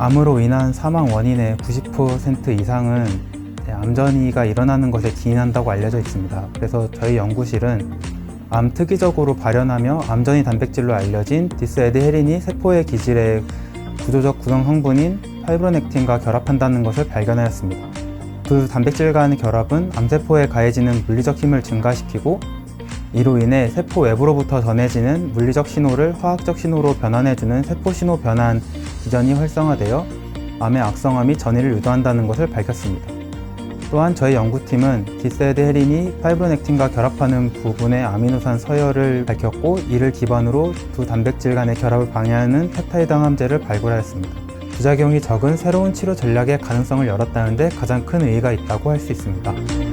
암으로 인한 사망 원인의 90% 이상은 네, 암전이가 일어나는 것에 기인한다고 알려져 있습니다. 그래서 저희 연구실은 암 특이적으로 발현하며 암전이 단백질로 알려진 디스에드헤린이 세포의 기질의 구조적 구성 성분인 파이브로넥틴과 결합한다는 것을 발견하였습니다. 그 단백질 간의 결합은 암세포에 가해지는 물리적 힘을 증가시키고 이로 인해 세포 외부로부터 전해지는 물리적 신호를 화학적 신호로 변환해주는 세포 신호 변환 기전이 활성화되어 암의 악성화 및 전이를 유도한다는 것을 밝혔습니다. 또한 저희 연구팀은 디세드 헤린이 파이브로넥틴과 결합하는 부분의 아미노산 서열을 밝혔고 이를 기반으로 두 단백질 간의 결합을 방해하는 펩타이드 항암제를 발굴하였습니다. 부작용이 적은 새로운 치료 전략의 가능성을 열었다는데 가장 큰 의의가 있다고 할 수 있습니다.